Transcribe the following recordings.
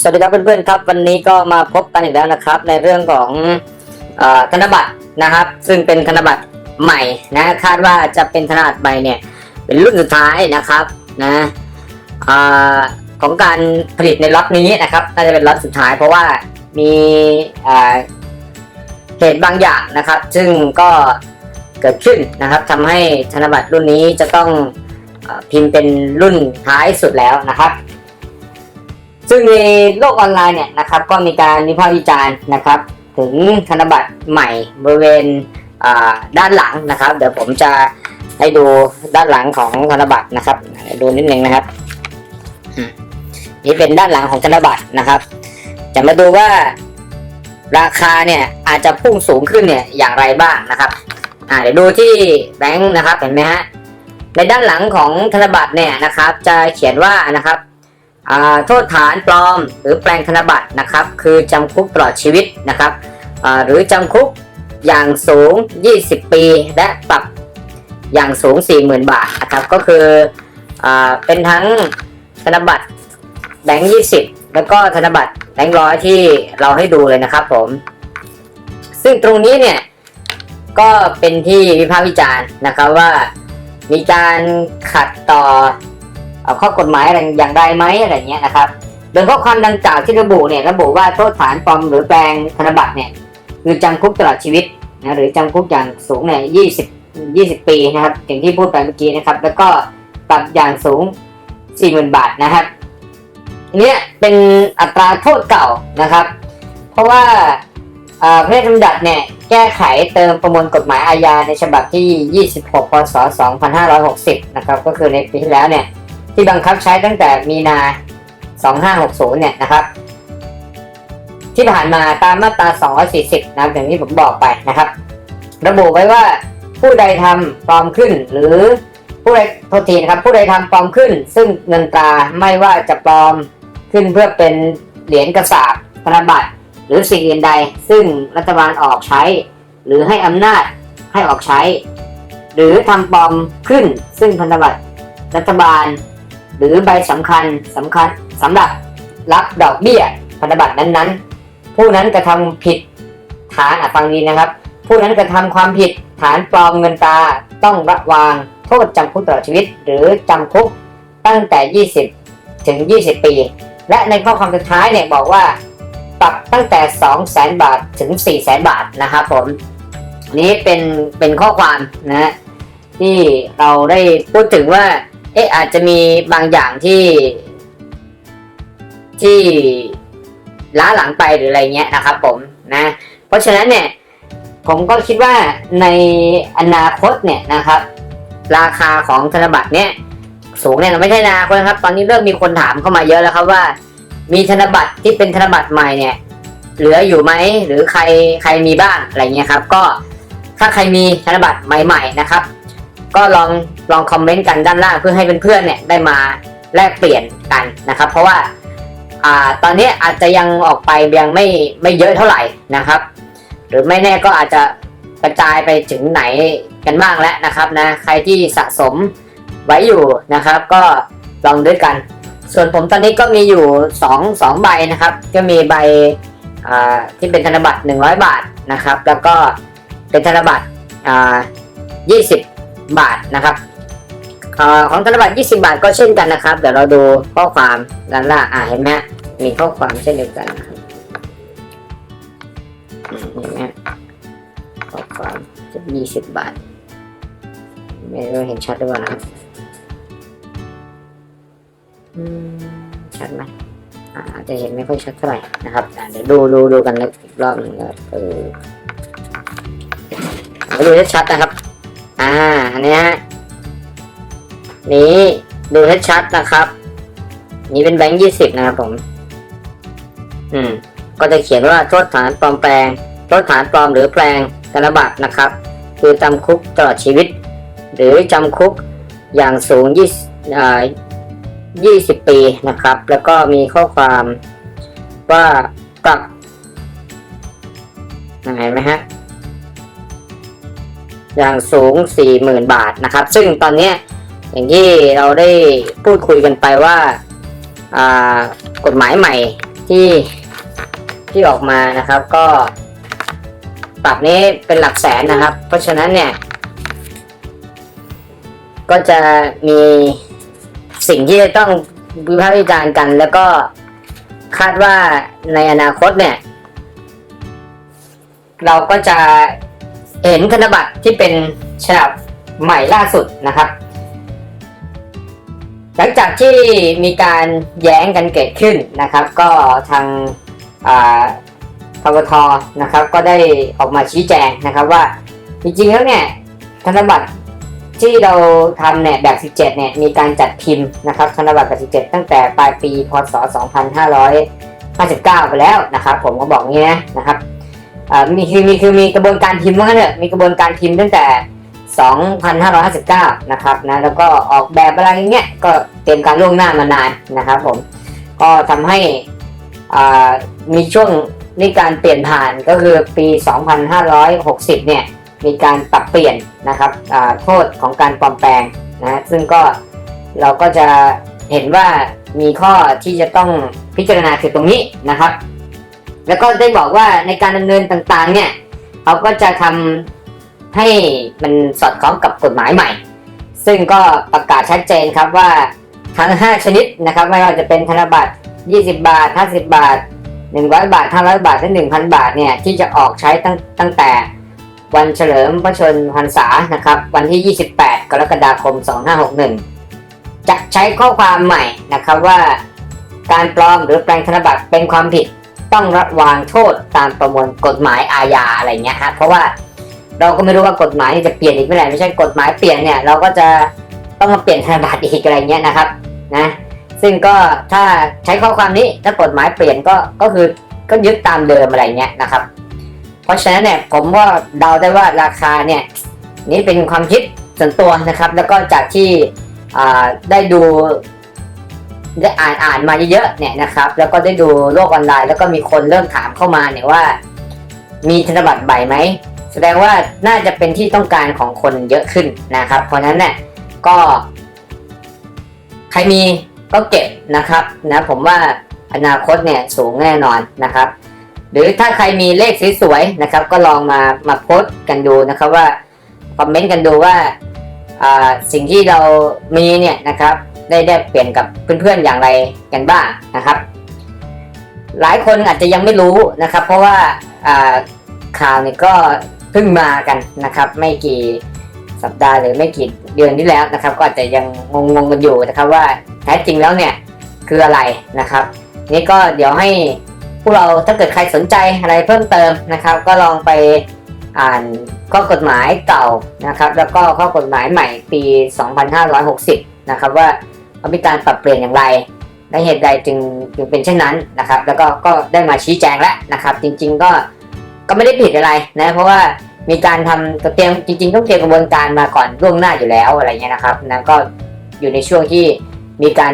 สวัสดีครับเพื่อนๆครับ วันนี้ก็มาพบกันอีกแล้วนะครับ ในเรื่องของธนบัตรนะครับ ซึ่งเป็นธนบัตรใหม่นะคาดว่าจะเป็นธนบัตรใหม่เนี่ย เป็นรุ่นสุดท้ายนะครับนะอของการผลิตในล็อตนี้นะครับน่าจะเป็นล็อตสุดท้ายเพราะว่ามีเหตุบางอย่างนะครับ ซึ่งก็เกิดขึ้นนะครับทำให้ธนบัตรรุ่นนี้จะต้องอพิมพ์เป็นรุ่นท้ายสุดแล้วนะครับ ซึ่งในโลกออนไลน์เนี่ยนะครับก็มีการวิพากษ์วิจารณ์นะครับ ถึงธนบัตรใหม่บริเวณด้านหลังนะครับ เดี๋ยวผมจะให้ดูด้านหลังของธนบัตรนะครับ ดูนิดนึงนะครับนี่เป็นด้านหลังของธนบัตรนะครับ จะมาดูว่าราคาเนี่ยอาจจะพุ่งสูงขึ้นเนี่ยอย่างไรบ้างนะครับอ่าเดี๋ยวดูที่แบงค์นะครับเห็นไหมฮะในด้านหลังของธนบัตรเนี่ยนะครับ จะเขียนว่านะครับ โทษฐานปลอมหรือแปลงธนบัตรนะครับ คือจำคุกตลอดชีวิตนะครับหรือจำคุกอย่างสูง 20 ปี และปรับอย่างสูง 40,000 บาทนะครับ ก็คืออเป็นทั้งธนบัตรแบงค์20 แล้วก็ธนบัตรแบงค์ร้อยที่เราให้ดูเลยนะครับผม ซึ่งตรงนี้เนี่ย ก็เป็นที่วิพากษ์วิจารณ์นะครับว่ามีการขัดต่อ ข้อกฎหมายอะไรอย่างใดไหมอะไรเงี้ยนะครับโดยข้อความดังกล่าวที่ระบุเนี่ยระบุว่าโทษฐานปลอมหรือแปลงธนบัตรเนี่ยคือจำคุกตลอดชีวิตนะหรือจำคุกอย่างสูงเนี่ยยี่สิบยี่สิบปีนะครับอย่างที่พูดไปเมื่อกี้นะครับ แล้วก็ปรับอย่างสูงสี่หมื่นบาทนะครับอันเนี้ยเป็นอัตราโทษเก่านะครับ เพราะว่าอ่าพระราชบัญญัติเนี่ยแก้ไขเติมประมวลกฎหมายอาญาในฉบับที่ 26 พศ 2560 นะครับ ก็คือในปีที่แล้วเนี่ย ที่บังคับใช้ตั้งแต่มีนา 2560 เนี่ยนะครับ ที่ผ่านมาตามมาตรา 240 นะครับอย่างที่ผมบอกไปนะครับ ระบุไว้ว่าผู้ใดทำปลอมขึ้น หรือผู้ใดโทษทีนะครับผู้ใดทำปลอมขึ้น ซึ่งเงินตราไม่ว่าจะปลอมขึ้นเพื่อเป็นเหรียญกระสาบธนบัตรหรือสิ่งอื่นใด ซึ่งรัฐบาลออกใช้ หรือให้อำนาจให้ออกใช้ หรือทำปลอมขึ้น ซึ่งพันธบัตรรัฐบาล หรือใบสำคัญสำคัญสำหรับรับดอกเบี้ยพันธบัตรนั้นๆ ผู้นั้นกระทำผิดฐานอะฟังดีนะครับ ผู้นั้นกระทำความผิดฐานปลอมเงินตราต้องระวางโทษจำคุกตลอดชีวิต หรือจำคุกตั้งแต่ 20 ถึง 20 ปี และในข้อความสุดท้ายเนี่ยบอกว่าปรับตั้งแต่ 2 0 0แสนบาทถึง 4 0 0แสนบาทนะครับผมนี้เป็นเป็นข้อความนะฮะที่เราได้พูดถึงว่า อ๊ะอาจจะมีบางอย่างที่ ที่ล้าหลังไปหรืออะไรเงี้ยนะครับ ผมนะ เพราะฉะนั้นเนี่ย ผมก็คิดว่าในอนาคตเนี่ยนะครับ ราคาของธนบัตรเนี่ย สูงเนี่ยไม่ใช่อนาคตนะครับ ตอนนี้เริ่มมีคนถามเข้ามาเยอะแล้วครับว่า มีธนบัตรที่เป็นธนบัตรใหม่เนี่ย เหลืออยู่ไหมหรือใครใครมีบ้างอะไรเงี้ยครับ ก็ถ้าใครมีธนบัตรใหม่ ๆนะครับ ก็ลอง ลองคอมเมนต์กันด้านล่างเพื่อให้เพื่อนๆเนี่ยได้มาแลกเปลี่ยนกันนะครับ เพราะว่าอ่าตอนนี้อาจจะยังออกไปยังไม่ไม่เยอะเท่าไหร่นะครับ หรือไม่แน่ก็อาจจะกระจายไปถึงไหนกันบ้างแล้วนะครับนะใครที่สะสมไว้อยู่นะครับ ก็ลองด้วยกัน ส่วนผมตอนนี้ก็มีอยู่2 2ใบนะครับ ก็มีใบที่เป็นธนบัตร 100 บาทนะครับ แล้วก็เป็นธนบัตรอ่า20 บาทนะครับ ของธนบัตร20 บาทก็เช่นกันนะครับ เดี๋ยวเราดูข้อความด้านล่างอ่าเห็นไหมมีข้อความเช่นเดียวกันนะครับเห็นไหมข้อความจะ20 บาท ไม่รู้เห็นชัดหรือเปล่านะครับชัดไหมอาจจะเห็นไม่ค่อยชัดเท่าไหร่นะครับเดี๋ยวดูดูดูกันอีกรอบหนึ่งนะเออมาดูให้ชัดนะครับ อ่าอันนี้ นี้ดูให้ชัดนะครับ นี่เป็นแบงค์ยี่สิบนะครับผม อืม ก็จะเขียนว่าโทษฐานปลอมแปลง โทษฐานปลอมหรือแปลงธนบัตรนะครับ คือจำคุกตลอดชีวิต หรือจำคุกอย่างสูงยี่ยี่สิบปีนะครับ แล้วก็มีข้อความว่าปรับเห็นไหมฮะอย่างสูง 40,000 บาทนะครับ ซึ่งตอนเนี้ย อย่างที่เราได้พูดคุยกันไปว่าากฎหมายใหม่ที่ที่ออกมานะครับก็ปรับนี้เป็นหลักแสนนะครับ เพราะฉะนั้นเนี่ย ก็จะมีสิ่งที่จะต้องวิพากษ์วิจารณ์กัน แล้วก็คาดว่าในอนาคตเนี่ย เราก็จะเห็นธนบัตรที่เป็นฉบับใหม่ล่าสุดนะครับ หลังจากที่มีการแย้งกันเกิดขึ้นนะครับ ก็ทางอ่าพกทนะครับ ก็ได้ออกมาชี้แจงนะครับว่าจริงๆแล้วเนี่ยธนบัตรที่เราทำเนี่ยแบบ 17 เนี่ยมีการจัดพิมพ์นะครับธนบัตรแบบ 17 ตั้งแต่ปลายปีพศ 2559 ไปแล้วนะครับ ผมก็บอกงี้นะนะครับมีคือมีคือมีกระบวนการพิมพ์ว่างั้นเถอะมีกระบวนการพิมพ์ตั้งแต่ 2,559 นะครับนะแล้วก็ออกแบบอะไรเงี้ยก็เตรียมการล่วงหน้ามานานนะครับผมก็ทำให้อ่ามีช่วงในการเปลี่ยนผ่านก็คือปี 2,560 เนี่ยมีการปรับเปลี่ยนนะครับอ่าโทษของการปลอมแปลงนะซึ่งก็เราก็จะเห็นว่ามีข้อที่จะต้องพิจารณาคือตรงนี้นะครับ แล้วก็ได้บอกว่าในการดำเนินต่างๆเนี่ยเขาก็จะทำ ให้มันสอดคล้องกับกฎหมายใหม่ ซึ่งก็ประกาศชัดเจนครับว่าทั้ง 5 ชนิดนะครับไม่ว่าจะเป็นธนบัตร 20 บาท 50 บาท 100 บาท 500 บาท และ 1,000 บาทเนี่ยที่จะออกใช้ตั้งตั้งแต่วันเฉลิมพระชนพรรษานะครับวันที่ 28 กรกฎาคม 2561 จะใช้ข้อความใหม่นะครับว่า การปลอมหรือแปลงธนบัตรเป็นความผิดต้องระวางโทษตามประมวลกฎหมายอาญาอะไรเงี้ยฮะเพราะว่า เราก็ไม่รู้ว่ากฎหมายจะเปลี่ยนอีกเมื่อไหร่ไม่ใช่กฎหมายเปลี่ยนเนี่ยเราก็จะต้องมาเปลี่ยนธนบัตรอีกอะไรเงี้ยนะครับนะซึ่งก็ถ้าใช้ข้อความนี้ถ้ากฎหมายเปลี่ยนก็ก็คือก็ยึดตามเดิมอะไรเงี้ยนะครับ เพราะฉะนั้นเนี่ยผมก็เดาได้ว่าราคาเนี่ยนี่เป็นความคิดส่วนตัวนะครับ แล้วก็จากที่ได้ดูได้อ่านอ่านมาเยอะๆเนี่ยนะครับ แล้วก็ได้ดูโลกออนไลน์ แล้วก็มีคนเริ่มถามเข้ามาเนี่ยว่า มีธนบัตรใบไหม แสดงว่าน่าจะเป็นที่ต้องการของคนเยอะขึ้นนะครับ เพราะนั้นเนี่ยก็ใครมีก็เก็บนะครับนะผมว่าอนาคตเนี่ยสูงแน่นอนนะครับ หรือถ้าใครมีเลขสวยๆนะครับ ก็ลองมามาโพสกันดูนะครับว่าคอมเมนต์กันดูว่าสิ่งที่เรามีเนี่ยนะครับ ได้ได้เปลี่ยนกับเพื่อนๆอย่างไรกันบ้างนะครับ หลายคนอาจจะยังไม่รู้นะครับ เพราะว่าข่าวเนี่ยก็ เพิ่งมากันนะครับ ไม่กี่สัปดาห์หรือไม่กี่เดือนที่แล้วนะครับ ก็อาจจะยังงงๆกันอยู่นะครับว่าแท้จริงแล้วเนี่ยคืออะไรนะครับ นี่ก็เดี๋ยวให้พวกเราถ้าเกิดใครสนใจอะไรเพิ่มเติมนะครับ ก็ลองไปอ่านข้อกฎหมายเก่านะครับ แล้วก็ข้อกฎหมายใหม่ปี 2560 นะครับ ว่าเขามีการปรับเปลี่ยนอย่างไรและเหตุใดจึงจึงเป็นเช่นนั้นนะครับ แล้วก็ก็ได้มาชี้แจงแล้วนะครับ จริง ๆ ก็ ก็ไม่ได้ผิดอะไรนะ เพราะว่ามีการทำเตรียมจริง ๆ ต้องเตรียมกระบวนการมาก่อนล่วงหน้าอยู่แล้วอะไรเงี้ยนะครับนะก็อยู่ในช่วงที่มีการ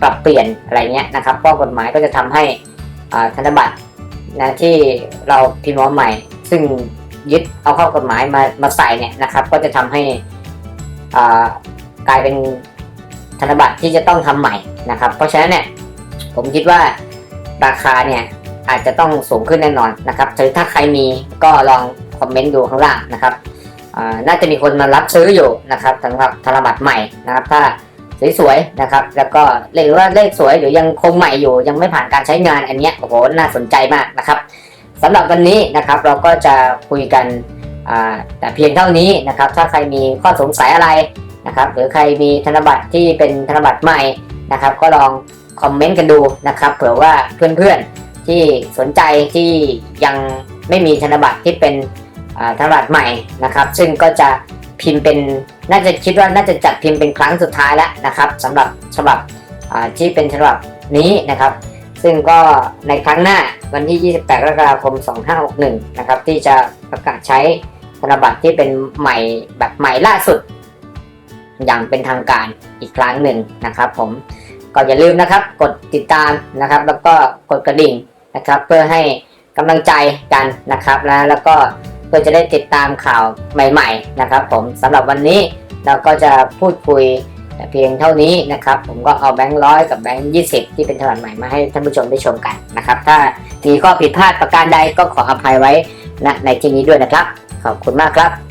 ปรับเปลี่ยนอะไรเงี้ยนะครับข้อกฎหมายก็จะทำให้อาธนบัตรนะที่เราพิมพ์ใหม่ ซึ่งยึดเอาข้อกฎหมายมามาใส่เนี่ยนะครับ ก็จะทำให้อ่ากลายเป็นธนบัตรที่จะต้องทำใหม่นะครับ เพราะฉะนั้นเนี่ยผมคิดว่าราคาเนี่ย อาจจะต้องสูงขึ้นแน่นอนนะครับหรือถ้าใครมีก็ลองคอมเมนต์ดูข้างล่างนะครับน่าจะมีคนมารับซื้ออยู่นะครับสำหรับธนบัตรใหม่นะครับ ถ้าสวยๆนะครับ แล้วก็เลขว่าเลขสวยหรือยังคงใหม่อยู่ ยังไม่ผ่านการใช้งานอันเนี้ยโอ้โหน่าสนใจมากนะครับสำหรับวันนี้นะครับเราก็จะคุยกันแต่เพียงเท่านี้นะครับ ถ้าใครมีข้อสงสัยอะไรนะครับ หรือใครมีธนบัตรที่เป็นธนบัตรใหม่นะครับ ก็ลองคอมเมนต์กันดูนะครับ เผื่อว่าเพื่อนๆ ที่สนใจที่ยังไม่มีธนบัตรที่เป็นธนบัตรใหม่นะครับ ซึ่งก็จะพิมพ์เป็นน่าจะคิดว่าน่าจะจัดพิมพ์เป็นครั้งสุดท้ายแล้วนะครับสำหรับฉบับที่เป็นฉบับนี้นะครับ ซึ่งก็ในครั้งหน้าวันที่ 28กรกฎาคม 2561 นะครับ ที่จะประกาศใช้ธนบัตรที่เป็นใหม่แบบใหม่ล่าสุด อย่างเป็นทางการอีกครั้งหนึ่งนะครับ ผมก็อย่าลืมนะครับ กดติดตามนะครับ แล้วก็กดกระดิ่ง นะครับ เพื่อให้กำลังใจกันนะครับนะแล้วก็เพื่อจะได้ติดตามข่าวใหม่ๆนะครับ ผมสำหรับวันนี้เราก็จะพูดคุยเพียงเท่านี้นะครับ ผมก็เอาแบงค์ร้อยกับแบงค์ยี่สิบที่เป็นธนบัตรใหม่มาให้ท่านผู้ชมได้ชมกันนะครับ ถ้ามีข้อผิดพลาดประการใดก็ขออภัยไว้ณในที่นี้ด้วยนะครับ ขอบคุณมากครับ